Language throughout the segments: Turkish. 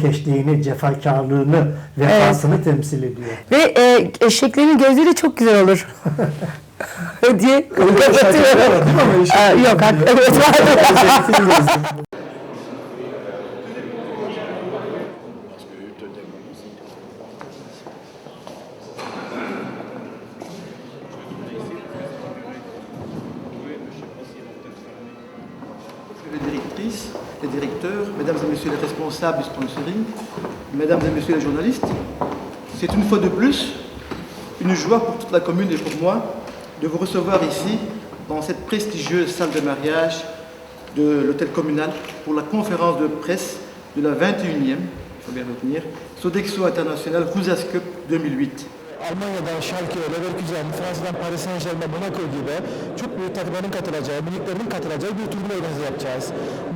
keşliğini, cefakarlığını, vefasını temsil ediyor. Ve e, eşeklerin gözleri çok güzel olur. diye kapatıyorum. Yok, hak- evet les directeurs, mesdames et messieurs les responsables du sponsoring, mesdames et messieurs les journalistes, c'est une fois de plus une joie pour toute la commune et pour moi de vous recevoir ici dans cette prestigieuse salle de mariage de l'hôtel communal pour la conférence de presse de la 21e, il faut bien retenir, Sodexo International Housas Cup 2008. Almanya'dan Schalke, Leverkusen, Fransa'dan Paris Saint Germain, Monaco gibi çok büyük takımların katılacağı, miniklerin katılacağı bir turnuva organize yapacağız.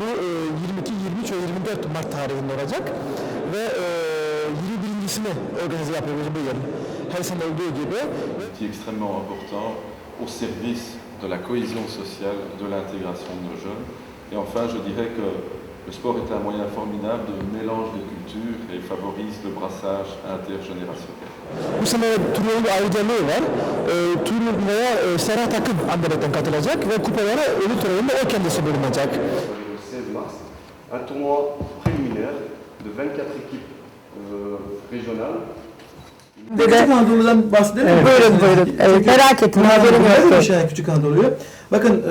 Bu e, 22, 23 ve 24 Mart tarihinde olacak ve e, 21.sini organize yapıyoruz bu yıl. Her sene olduğu gibi. qui est extrêmement important au service de la cohésion sociale, de l'intégration de nos jeunes. Et enfin, je dirais que le sport est un moyen formidable de mélange des cultures et favorise le brassage intergénérationnel. Turnuvanın bir ayrıcalığı var. E, turnuvaya e, Serhat Akın Anderlet'ten katılacak ve kupalara ödül töreninde o kendisi bulunacak. le 16 mars, un tournoi préliminaire de 24 équipes euh, régionales. Küçük Anadolu'dan bahsedelim mi? Buyurun, buyurun. Evet, merak ettim, haberim neler yoktu. yaşayan Küçük Anadolu'yu. Bakın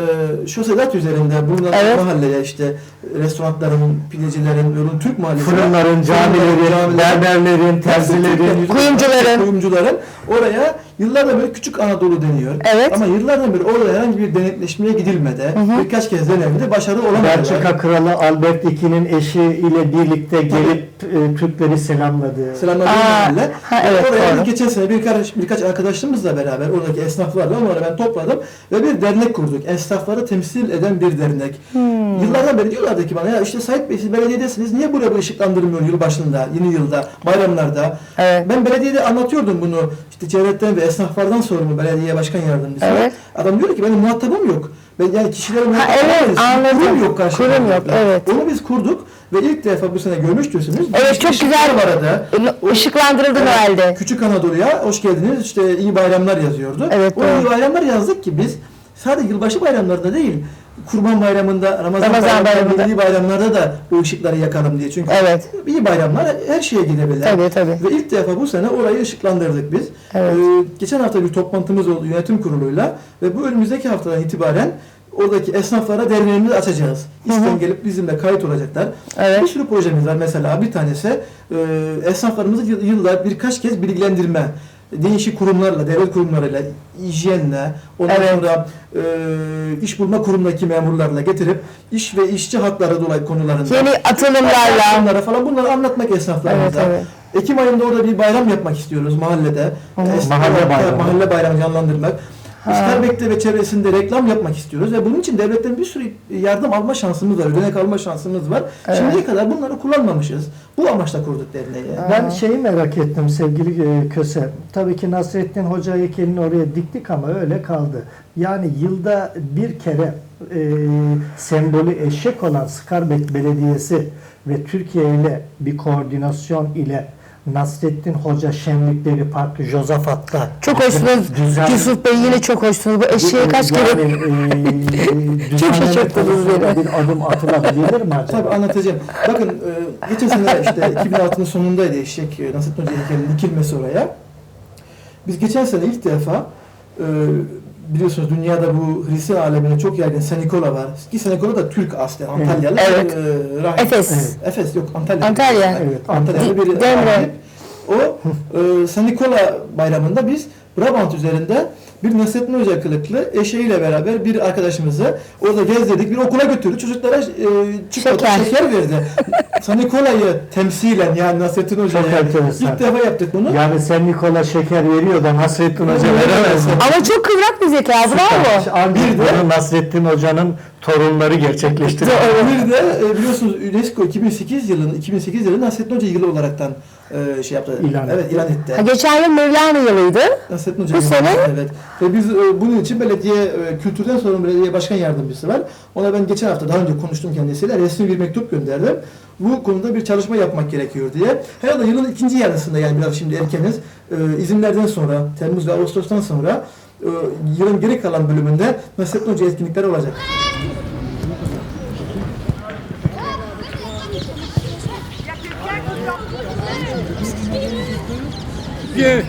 e, şu sedat üzerinde bulunan Evet. mahalleye işte restoranların, pidecilerin, yorum Türk mahallesi. Fırınların, camilerin, berberlerin, terzilerin, Kuyumcuların. Kuyumcuların oraya yıllardan beri Küçük Anadolu deniyor. Evet. Ama yıllardan beri orada herhangi bir denetleşmeye gidilmedi. Birkaç kez denendi, başarılı olamadılar. Belçika Kralı Albert II'nin eşi ile birlikte gelip e, Türkleri selamladı. Mahalle. ha, evet, Oraya doğru. geçen sene birkaç, birkaç arkadaşımızla beraber oradaki esnaflarla onları ben topladım ve bir dernek kurduk. Esnafları temsil eden bir dernek. Hmm. Yıllardan beri diyorlardı ki bana ya işte Sait Bey siz belediyedesiniz niye buraya bu ışıklandırmıyor yıl başında, yeni yılda, bayramlarda. Evet. Ben belediyede anlatıyordum bunu. İşte Cevret'ten ve esnaflardan sorumlu belediye başkan yardımcısı. Evet. Adam diyor ki benim muhatabım yok. Ben yani kişilere muhatap evet, anladım. Kurum yok karşımda. Kurum yok, evet. Onu biz kurduk ve ilk defa bu sene görmüştürsünüz. Evet, çok güzel. var arada. Işıklandırıldı Evet, Noel'de. Küçük Anadolu'ya hoş geldiniz. İşte iyi bayramlar yazıyordu. Evet, o iyi bayramlar yazdık ki biz sadece yılbaşı bayramlarında değil, Kurban Bayramı'nda, Ramazan, Ramazan bayramında, bayramında. milli bayramlarda da bu ışıkları yakalım diye. Çünkü Evet. iyi bayramlar her şeye gidebilir. Tabii, tabii. Ve ilk defa bu sene orayı ışıklandırdık biz. Evet. Ee, geçen hafta bir toplantımız oldu yönetim kuruluyla ve bu önümüzdeki haftadan itibaren oradaki esnaflara derneğimizi açacağız. İsteyen gelip bizimle kayıt olacaklar. Evet. Bir sürü projemiz var. Mesela bir tanesi e, esnaflarımızı yıl- yılda birkaç kez bilgilendirme. Değişik kurumlarla, devlet kurumlarıyla, hijyenle, ondan Evet. sonra e, iş bulma kurumundaki memurlarla getirip iş ve işçi hakları dolayı konularında Yeni atılımlarla. Bunlara falan bunları anlatmak esnaflarımıza. Evet, evet. Ekim ayında orada bir bayram yapmak istiyoruz mahallede. Esnaf- Mahalle bayramı. Mahalle bayramı canlandırmak. İsterbek'te ve çevresinde reklam yapmak istiyoruz ve bunun için devletten bir sürü yardım alma şansımız var, ödenek alma şansımız var. Şimdiye kadar bunları kullanmamışız. Bu amaçla kurduk derneği. Ben şeyi merak ettim sevgili e, Köse. Tabii ki Nasrettin Hoca heykelini oraya diktik ama öyle kaldı. Yani yılda bir kere e, sembolü eşek olan Skarbek Belediyesi ve Türkiye ile bir koordinasyon ile Nasrettin Hoca şenlikleri Parkı Jozafat'ta Çok hoşsunuz. düzen- Yusuf Bey yine çok hoşsunuz. Bu eşeğe kaç kere yani, e, Çok şaşırttınız beni. Bir adım atılabilir mi acaba? Tabii anlatacağım. Bakın e, geçen sene işte 2006'nın sonundaydı eşek e, Nasrettin Hoca heykelinin dikilmesi oraya. Biz geçen sene ilk defa e, biliyorsunuz dünyada bu Hristiyan aleminde çok yaygın Senikola var. Ki Senikola da Türk aslen Antalyalı. Evet. E, rahip. Efes. Evet. Efes yok Antalya. Antalya. Evet, Antalyalı bir Demre. O e, Senikola bayramında biz Brabant üzerinde bir Nasrettin Hoca kılıklı eşeğiyle beraber bir arkadaşımızı orada gezdirdik. Bir okula götürdük. Çocuklara e, çikolata Şeker. şeker, verdi. Sanikola'yı temsilen yani Nasrettin Hoca'ya Çok enteresan. ilk defa yaptık bunu. Yani sen Nikola şeker veriyor da Nasrettin Hoca veremez. Ama çok kıvrak bir zeka. Bravo. Bir de Nasrettin Hoca'nın torunları gerçekleştiren. Bir de e, biliyorsunuz UNESCO 2008 yılının 2008 yılını Nasrettin Hoca yılı olaraktan e, şey yaptı. İlan evet, etti. ilan etti. Ha, geçen yıl Mevlana yılıydı. Nasrettin Hoca Bu sene? Evet. Ve biz e, bunun için belediye e, kültürden sonra belediye başkan yardımcısı var. Ona ben geçen hafta daha önce konuştum kendisiyle resmi bir mektup gönderdim. Bu konuda bir çalışma yapmak gerekiyor diye. Herhalde yılın ikinci yarısında yani biraz şimdi erkeniz e, izinlerden sonra Temmuz ve Ağustos'tan sonra e, yılın geri kalan bölümünde Nasrettin Hoca etkinlikleri olacak. Viens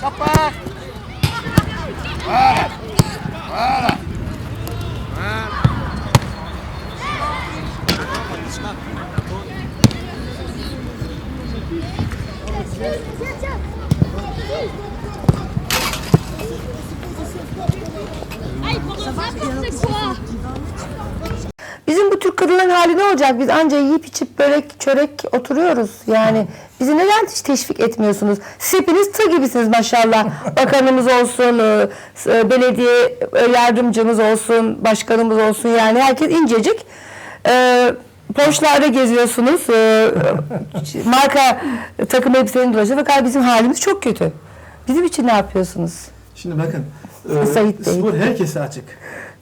Ça part Voilà Voilà Ça va, c'est quoi hali ne olacak? Biz anca yiyip içip börek, çörek oturuyoruz. Yani bizi neden hiç teşvik etmiyorsunuz? Siz hepiniz tığ gibisiniz maşallah. Bakanımız olsun, e, e, belediye e, yardımcımız olsun, başkanımız olsun. Yani herkes incecik. E, Porslarda geziyorsunuz. Marka takım elbiselerini dolaşıyor. Fakat bizim halimiz çok kötü. Bizim için ne yapıyorsunuz? Şimdi bakın, e, Sait Bey. spor herkese açık.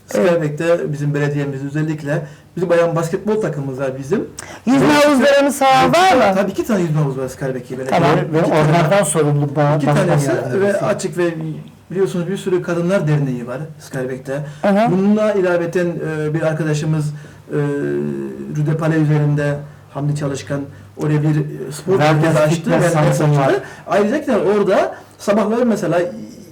Skyback'te bizim belediyemiz özellikle bizim bayan basketbol takımımız var bizim. Yüzme havuzlarınız falan var mı? Tabii iki tane yüzme havuzu var Skyback'e belediye. Tamam. Ve onlardan sorumlu ba- İki tanesi ve açık ve biliyorsunuz bir sürü kadınlar derneği var Skyback'te. Aha. Bununla ilaveten e, bir arkadaşımız e, Rüdepale üzerinde Hamdi Çalışkan oraya bir e, spor merkezi açtı. Var. açtı. Ayrıca orada sabahları mesela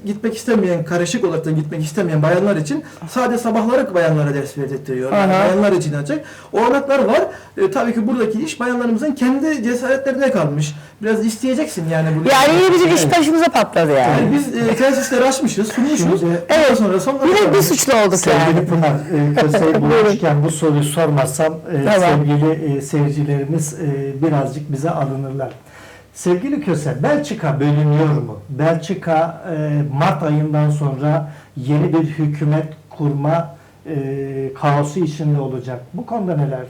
gitmek istemeyen, karışık olarak da gitmek istemeyen bayanlar için sadece sabahları bayanlara ders verdirtiyor. Yani Aha. bayanlar için açık. Olanaklar var. E, tabii ki buradaki iş bayanlarımızın kendi cesaretlerine kalmış. Biraz isteyeceksin yani bunu. Yani yine bizim iş başımıza patladı yani. Yani biz e, tesisleri açmışız, sunmuşuz. Şimdi- evet. sonra sonuna Yine bir suçlu olduk Sevgili yani. Pınar, e, Köse'yi bulmuşken bu soruyu sormazsam e, Tamam. sevgili e, seyircilerimiz e, birazcık bize alınırlar. Sevgili Köse, Belçika bölünüyor mu? Belçika e, Mart ayından sonra yeni bir hükümet kurma e, kaosu içinde olacak. Bu konuda neler?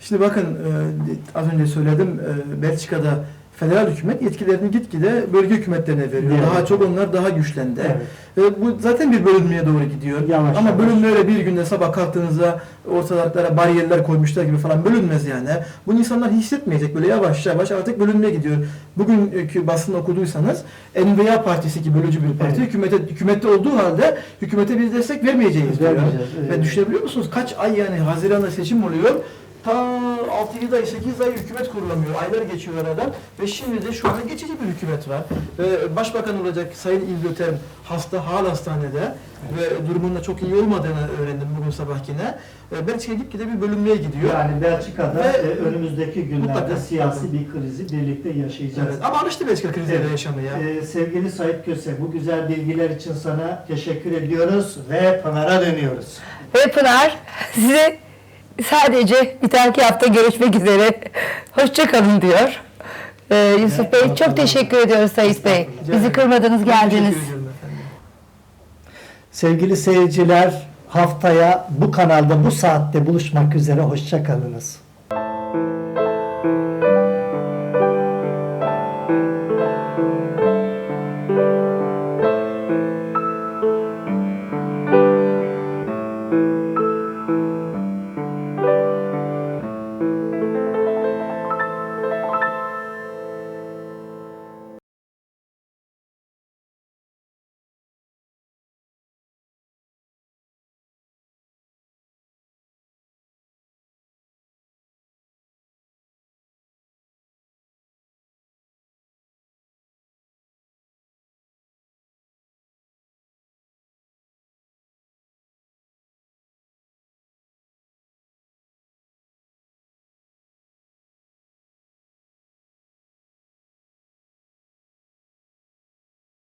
Şimdi bakın e, az önce söyledim e, Belçika'da federal hükümet yetkilerini gitgide bölge hükümetlerine veriyor. Evet. Daha çok onlar daha güçlendi. Evet. Ve bu zaten bir bölünmeye doğru gidiyor. Yavaş Ama yavaş. bölünme öyle bir günde sabah kalktığınızda ortalıklara bariyerler koymuşlar gibi falan bölünmez yani. Bunu insanlar hissetmeyecek böyle yavaş yavaş artık bölünmeye gidiyor. Bugünkü basın okuduysanız NVA Partisi ki bölücü bir parti Evet. hükümete hükümette olduğu halde hükümete biz destek vermeyeceğiz. Vermeyeceğiz, Ve evet. düşünebiliyor musunuz? Kaç ay yani Haziran'da seçim oluyor. Ta 6-7 ay, 8 ay hükümet kurulamıyor. Aylar geçiyor aradan. Ve şimdi de şu anda geçici bir hükümet var. Ve başbakan olacak Sayın İlgöten hasta, hal hastanede. Ve durumunun da çok iyi olmadığını öğrendim bugün sabah yine. Belçika gitgide bir bölünmeye gidiyor. Yani Belçika'da Ve- e, önümüzdeki günlerde Mutlaka. siyasi bir krizi birlikte yaşayacağız. Evet. Ama alıştı Belçika krizlere Evet. yaşamaya. Ee, sevgili Sait Köse, bu güzel bilgiler için sana teşekkür ediyoruz ve Pınar'a dönüyoruz. Ve Pınar size sadece bir dahaki hafta görüşmek üzere. Hoşçakalın diyor. Ee, Yusuf Bey çok teşekkür ediyoruz Sayıs Bey. Bizi kırmadınız geldiniz. Sevgili seyirciler, haftaya bu kanalda bu saatte buluşmak üzere. Hoşçakalınız.